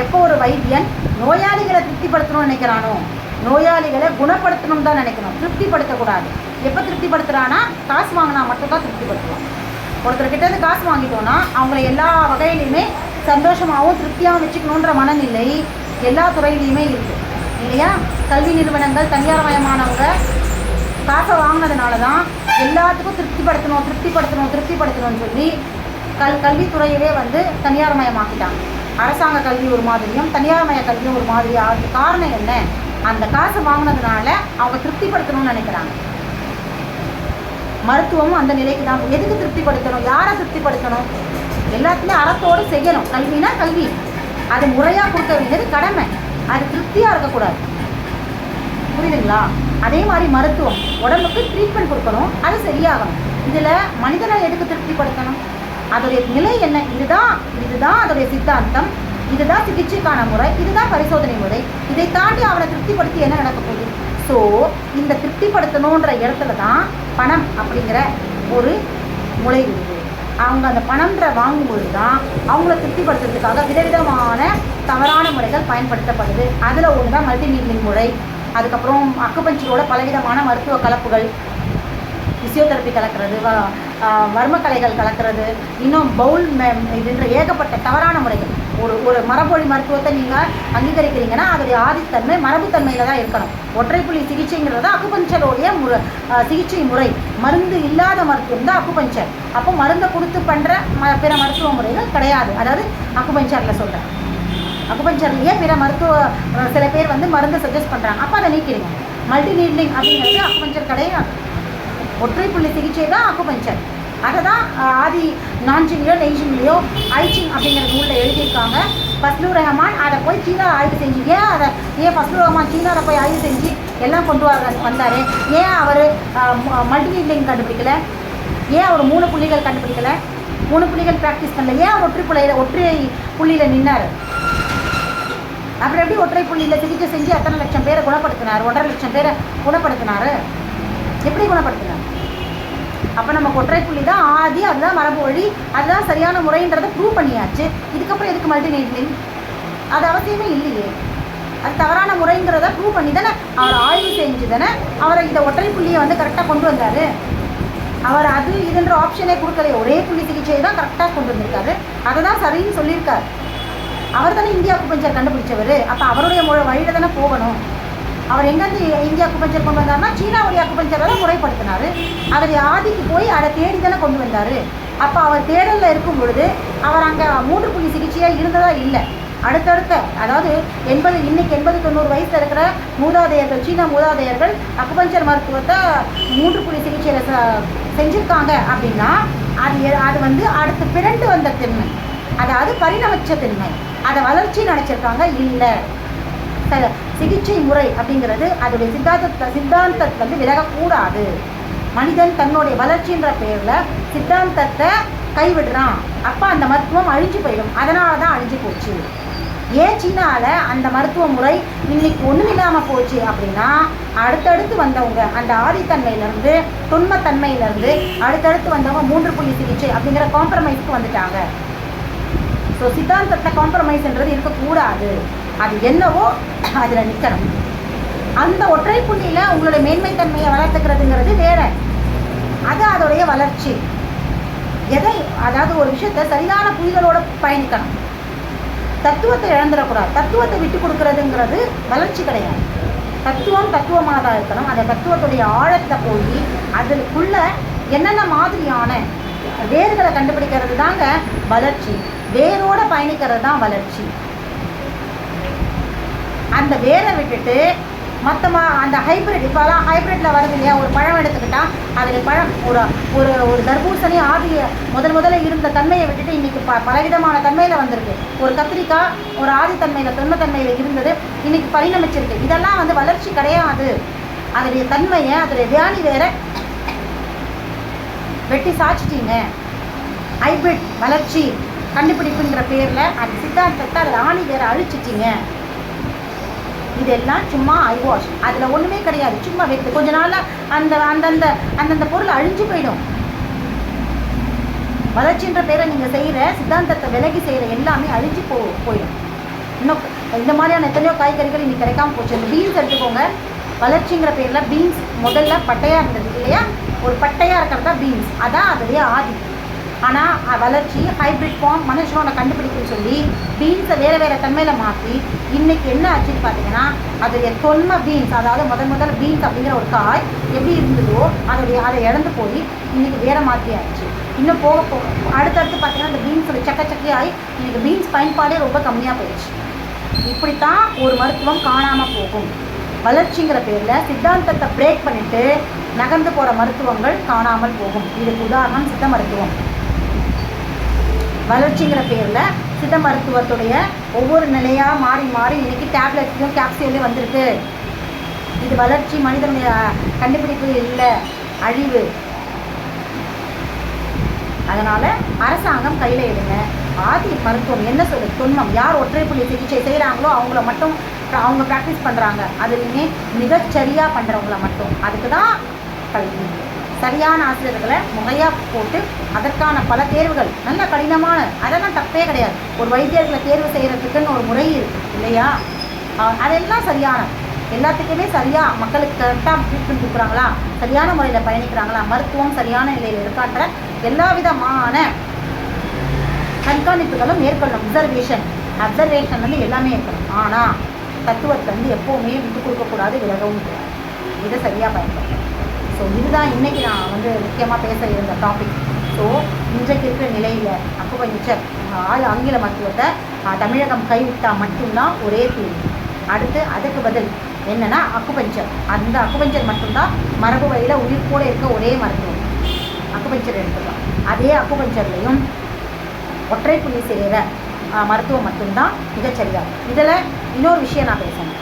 எப்போ ஒரு வைத்தியன் நோயாளிகளை திருப்திப்படுத்தணும்னு நினைக்கிறானோ நோயாளிகளை குணப்படுத்தணும் தான் நினைக்கணும். திருப்திப்படுத்தக்கூடாது. எப்போ திருப்திப்படுத்துகிறான்னா காசு வாங்கினா மட்டும்தான் திருப்திப்படுத்துவான். ஒருத்தர்கிட்ட இருந்து காசு வாங்கிட்டோன்னா அவங்கள எல்லா வகையிலையுமே சந்தோஷமாகவும் திருப்தியாகவும் வச்சுக்கணுன்ற மனநிலை எல்லா துறையிலையுமே இருக்குது இல்லையா? கல்வி நிறுவனங்கள் தனியார்மயமானவங்க காசை வாங்கினதுனால தான் எல்லாத்துக்கும் திருப்திப்படுத்தணும் திருப்திப்படுத்தணும் திருப்திப்படுத்தணும்னு சொல்லி கல் கல்வித்துறையவே வந்து தனியார்மயமாக்கிட்டாங்க அரசாங்க கல்வி ஒரு மாதிரியும் தனியார் மய கல்வி ஒரு மாதிரி ஆகுது. காரணம் என்ன? அந்த காசு வாங்கினதுனால அவங்க திருப்திப்படுத்தணும்னு நினைக்கிறாங்க. மருத்துவமும் அந்த நிலைக்கு தான். எதுக்கு திருப்திப்படுத்தணும்? யாரை திருப்திப்படுத்தணும்? எல்லாத்துலேயும் அறத்தோடு செய்யணும். கல்வினா கல்வி. அது முறையாக கொடுக்க வேண்டியது கடமை. அது திருப்தியாக இருக்கக்கூடாது. புரியுதுங்களா? அதே மாதிரி மருத்துவம். உடம்புக்கு ட்ரீட்மெண்ட் கொடுக்கணும். அது சரியாகணும். இதில் மனிதனை எதுக்கு திருப்திப்படுத்தணும்? அதோடைய நிலை என்ன? இதுதான் இதுதான் அதோடைய சித்தாந்தம். இதுதான் சிகிச்சைக்கான முறை இதுதான் பரிசோதனை முறை. இதை தாண்டி அவனை திருப்திப்படுத்தி என்ன நடக்க போகுது? ஸோ இந்த திருப்திப்படுத்தணுன்ற இடத்துல தான் பணம் அப்படிங்கிற ஒரு முளை இருக்குது அவங்க அந்த பணம்ன்ற வாங்கும்போது தான் அவங்கள திருப்திப்படுத்துறதுக்காக விதவிதமான தவறான முறைகள் பயன்படுத்தப்படுது. அதில் ஒன்று தான் மல்டி முறை. அதுக்கப்புறம் அக்குபஞ்சரோட பலவிதமான மருத்துவ கலப்புகள். ஃபிசியோதெரப்பி கலக்கிறது வர்மக்கலைகள் கலக்கிறது இன்னும் பவுல் இதுன்ற ஏகப்பட்ட தவறான முறைகள். ஒரு ஒரு மரபொழி மருத்துவத்தை நீங்கள் அங்கீகரிக்கிறீங்கன்னா அதோடைய ஆதித்தன்மை மரபுத்தன்மையில் தான் இருக்கணும். ஒற்றைப்புள்ளி சிகிச்சைங்கிறது அக்குபஞ்சருடைய முறை சிகிச்சை முறை. மருந்து இல்லாத மருத்துவம் தான் அக்குபஞ்சர். அப்போ மருந்தை கொடுத்து பண்ணுற ம பிற மருத்துவ முறைகள் கிடையாது. அதாவது அக்குபஞ்சரில் சொல்கிறேன் அக்குபஞ்சர்லேயே பிற மருத்துவ சில பேர் வந்து மருந்தை சஜஸ்ட் பண்ணுறாங்க அப்போ அதை நீக்கிடுங்க. மல்டி நீட்லிங் அப்படிங்கிறது அக்குபஞ்சர் கிடையாது ஒற்றை புள்ளி சிகிச்சை தான் அக்குபஞ்சர் அதை தான் ஆதி நான்ஜிங்லையோ நெய்ஜிங்லையோ ஐச்சிங் அப்படிங்கிற நூலில் எழுதியிருக்காங்க. ஃபஸ்லூர் ரஹமான் அதை போய் சீனா ஆய்வு செஞ்சு ஏன் அதை ஏன் ஃபஸ்லூர் ரஹமான் சீனாவில் போய் ஆய்வு செஞ்சு எல்லாம் கொண்டு வர வந்தார்? ஏன் அவர் மல்டிவீட்லிங் கண்டுபிடிக்கல? ஏன் அவர் மூணு புள்ளிகள் கண்டுபிடிக்கல? மூணு புள்ளிகள் ப்ராக்டிஸ் பண்ணல? ஏன் ஒற்றை புள்ளையில் ஒற்றை புள்ளியில் நின்னார்? அப்புறம் எப்படி ஒற்றை புள்ளியில் சிகிச்சை செஞ்சு அத்தனை லட்சம் பேரை குணப்படுத்தினார்? ஒன்றரை லட்சம் பேரை குணப்படுத்தினார்? எப்படி குணப்படுத்தினார்? அப்போ நம்ம ஒற்றை புள்ளி தான் ஆதி அதுதான் மரபு வழி அதுதான் சரியான முறைன்றதை ப்ரூவ் பண்ணியாச்சு. இதுக்கப்புறம் எதுக்கு மல்டி நீட்லிங் அது அவசியமே இல்லையே. அது தவறான முறைங்கிறத ப்ரூவ் பண்ணி தானே அவர் ஆய்வு செஞ்சு தானே அவரை இந்த ஒற்றை புள்ளியை வந்து கரெக்டாக கொண்டு வந்தார். அவர் அது இதுன்ற ஆப்ஷனே கொடுக்கலையே ஒரே புள்ளி சிகிச்சையை தான் கரெக்டாக கொண்டு வந்திருக்காரு. அதை தான் சரின்னு சொல்லியிருக்காரு. அவர் தானே இந்தியாவுக்கு கொஞ்சம் கண்டுபிடிச்சவர். அப்போ அவருடைய முறை வழியில் தானே போகணும். அவர் எங்கேருந்து இந்திய அக்குபஞ்சர் கொண்டு வந்தார்னா சீனாவுடைய அக்குபஞ்சரை தான் முறைப்படுத்தினார். அவர் ஆதிக்கு போய் அதை தேடி தானே கொண்டு வந்தார். அப்போ அவர் தேடலில் இருக்கும் பொழுது அவர் அங்கே மூன்று புள்ளி சிகிச்சையாக இருந்ததா இல்லை. அடுத்தடுத்த அதாவது எண்பது இன்னைக்கு எண்பது தொண்ணூறு வயசில் இருக்கிற மூதாதையர்கள் சீன மூதாதையர்கள் அக்குபஞ்சர் மருத்துவத்தை மூன்று புள்ளி சிகிச்சையில் செஞ்சுருக்காங்க அப்படின்னா அது எ- அது வந்து அடுத்து பிறண்டு வந்த தன்மை அதாவது பரிணமிச்ச தன்மை அதை வளர்ச்சி நினச்சிருக்காங்க இல்லை. ச- சிகிச்சை முறை அப்படிங்கிறது அதோடைய சித்தாந்தத்தை சித்தாந்தத்தை வந்து விலகக்கூடாது. மனிதன் தன்னுடைய வளர்ச்சின்ற பேரில் சித்தாந்தத்தை கைவிடுறான். அப்போ அந்த மருத்துவம் அழிஞ்சு போயிடும். அதனால தான் அழிஞ்சு போச்சு. ஏன் சீனாவில் அந்த மருத்துவ முறை இன்னைக்கு ஒன்றும் இல்லாமல் போச்சு அப்படின்னா அடுத்தடுத்து வந்தவங்க அந்த ஆதித்தன்மையிலேருந்து தொன்மத்தன்மையிலேருந்து அடுத்தடுத்து வந்தவங்க மூன்று புள்ளி சிகிச்சை அப்படிங்கிற காம்ப்ரமைஸ்க்கு வந்துட்டாங்க. ஸோ சித்தாந்தத்தை காம்ப்ரமைஸ்ன்றது இருக்கக்கூடாது. அது என்னவோ அதில் நிற்கணும் அந்த ஒற்றை புள்ளியில் உங்களுடைய மேன்மைத்தன்மையை வளர்த்துக்கிறதுங்கிறது வேற. அது அதோடைய வளர்ச்சி. எதை அதாவது ஒரு விஷயத்தை சரியான புரிதலோட பயணிக்கணும். தத்துவத்தை இழந்துடக்கூடாது. தத்துவத்தை விட்டு கொடுக்கறதுங்கிறது வளர்ச்சி கிடையாது. தத்துவம் தத்துவமானதாக இருக்கணும். அந்த தத்துவத்துடைய ஆழத்தை போய் அதுக்குள்ள என்னென்ன மாதிரியான வேர்களை கண்டுபிடிக்கிறது தாங்க வளர்ச்சி. வேரோட பயணிக்கிறது தான் வளர்ச்சி. அந்த வேரை விட்டுட்டு மொத்தமாக அந்த ஹைபிரிட் இப்போலாம் ஹைப்ரிட்டில் வருது இல்லையா? ஒரு பழம் எடுத்துக்கிட்டால் அதில் பழம் ஒரு ஒரு ஒரு தர்பூசணி ஆதி முதல் முதல்ல இருந்த தன்மையை விட்டுட்டு இன்றைக்கி ப பலவிதமான தன்மையில் வந்திருக்கு. ஒரு கத்திரிக்காய் ஒரு ஆதித்தன்மையில் தொன்மத்தன்மையில் இருந்தது இன்றைக்கி பரிணமிச்சிருக்கு. இதெல்லாம் வந்து வளர்ச்சி கிடையாது. அதனுடைய தன்மையை அதில் வியாணி வேற வெட்டி சாச்சிட்டீங்க ஹைபிரிட் வளர்ச்சி கண்டுபிடிப்புங்கிற பேரில் அந்த சித்தாந்தத்தை அதில் ஆணி வேற அழிச்சிட்டீங்க. இதெல்லாம் சும்மா ஐ வாஷ் அதில் ஒன்றுமே கிடையாது. சும்மா வைத்து. கொஞ்ச நாளில் அந்த அந்தந்த அந்தந்த பொருள் அழிஞ்சு போயிடும். வளர்ச்சின்ற பேரை நீங்கள் செய்கிற சித்தாந்தத்தை விலகி செய்கிற எல்லாமே அழிஞ்சு போ போயிடும். இன்னும் இந்த மாதிரியான எத்தனையோ காய்கறிகள் இன்னைக்கு கிடைக்காம போச்சு. இந்த பீன்ஸ் எடுத்துக்கோங்க. வளர்ச்சிங்கிற பேரில் பீன்ஸ் முதல்ல பட்டையாக இருந்தது இல்லையா? ஒரு பட்டையாக இருக்கிறது தான் பீன்ஸ் அதான் அதுடைய ஆதி. ஆனால் வளர்ச்சி ஹைப்ரிட் ஃபார்ம் மனுஷனோட கண்டுபிடிக்குன்னு சொல்லி பீன்ஸை வேறு வேறு தன்மையில் மாற்றி இன்றைக்கி என்ன ஆச்சுன்னு பார்த்தீங்கன்னா அதோடைய தொன்மை பீன்ஸ் அதாவது முதல் முதல் பீன்ஸ் அப்படிங்கிற ஒரு காய் எப்படி இருந்ததோ அதோடைய அதை இழந்து போய் இன்றைக்கி வேறு மாதிரி ஆயிடுச்சு. இன்னும் போக போக அடுத்தடுத்து பார்த்தீங்கன்னா அந்த பீன்ஸோட சக்கச்சக்கையாகி இன்றைக்கி பீன்ஸ் பயன்பாடே ரொம்ப கம்மியாக போயிடுச்சு. இப்படித்தான் ஒரு மருத்துவம் காணாமல் போகும். வளர்ச்சிங்கிற பேரில் சித்தாந்தத்தை பிரேக் பண்ணிவிட்டு நகர்ந்து போகிற மருத்துவங்கள் காணாமல் போகும். இதுக்கு உதாரணம் சித்த மருத்துவம். வளர்ச்சிங்கிற பேரில் சித்த மருத்துவத்துடைய ஒவ்வொரு நிலையாக மாறி மாறி இன்றைக்கி டேப்லெட்லையும் கேப்சியூலையும் வந்திருக்கு. இது வளர்ச்சி மனிதனுடைய கண்டுபிடிப்பு இல்லை அழிவு. அதனால் அரசாங்கம் கையில் எடுங்க. ஆதி மருத்துவம் என்ன சொல்லு தொன்மம் யார் ஒற்றைப்புள்ளி சிகிச்சை செய்கிறாங்களோ அவங்கள மட்டும் அவங்க ப்ராக்டிஸ் பண்ணுறாங்க அதுலேயுமே மிகச்சரியாக பண்ணுறவங்கள மட்டும். அதுக்கு தான் கல்வி. சரியான ஆசிரியர்களை முறையாக போட்டு அதற்கான பல தேர்வுகள் நல்ல கடினமான அதெல்லாம் தப்பே கிடையாது. ஒரு வைத்தியர்களை தேர்வு செய்கிறதுக்குன்னு ஒரு முறை இருக்குது இல்லையா? அதெல்லாம் சரியான எல்லாத்துக்குமே சரியாக மக்களுக்கு கரெக்டாக ட்ரீட்மெண்ட் கொடுக்குறாங்களா? சரியான முறையில் பயணிக்கிறாங்களா? மருத்துவம் சரியான நிலையில் இருக்கான்ற எல்லா விதமான கண்காணிப்புகளும் மேற்கொள்ளும். அப்சர்வேஷன் அப்சர்வேஷன் வந்து எல்லாமே இருக்கணும் ஆனால் தத்துவத்தை வந்து எப்போவுமே விட்டு கொடுக்கக்கூடாது விலகவும் கூடாது. இதை சரியாக பயன்படுத்தணும். ஸோ இதுதான் இன்றைக்கி நான் வந்து முக்கியமாக பேச இருந்த டாபிக் ஸோ இன்றைக்கு இருக்கிற நிலையில் அக்குபஞ்சர் ஆள் ஆங்கில மருத்துவத்தை தமிழகம் கைவிட்டால் மட்டும்தான் ஒரே தீர்வு. அடுத்து அதுக்கு பதில் என்னென்னா அக்குபஞ்சர் அந்த அக்குபஞ்சர் மட்டும்தான் மரபு வழியில் உயிர்ப்போடு இருக்க ஒரே மருத்துவம். அக்குபஞ்சர் எடுத்துக்கலாம். அதே அக்குபஞ்சர்லையும் ஒற்றை புள்ளி செய்கிற மருத்துவம் மட்டும்தான் மிகச்சரியாகும் இதில் இன்னொரு விஷயம் நான் பேசணும்.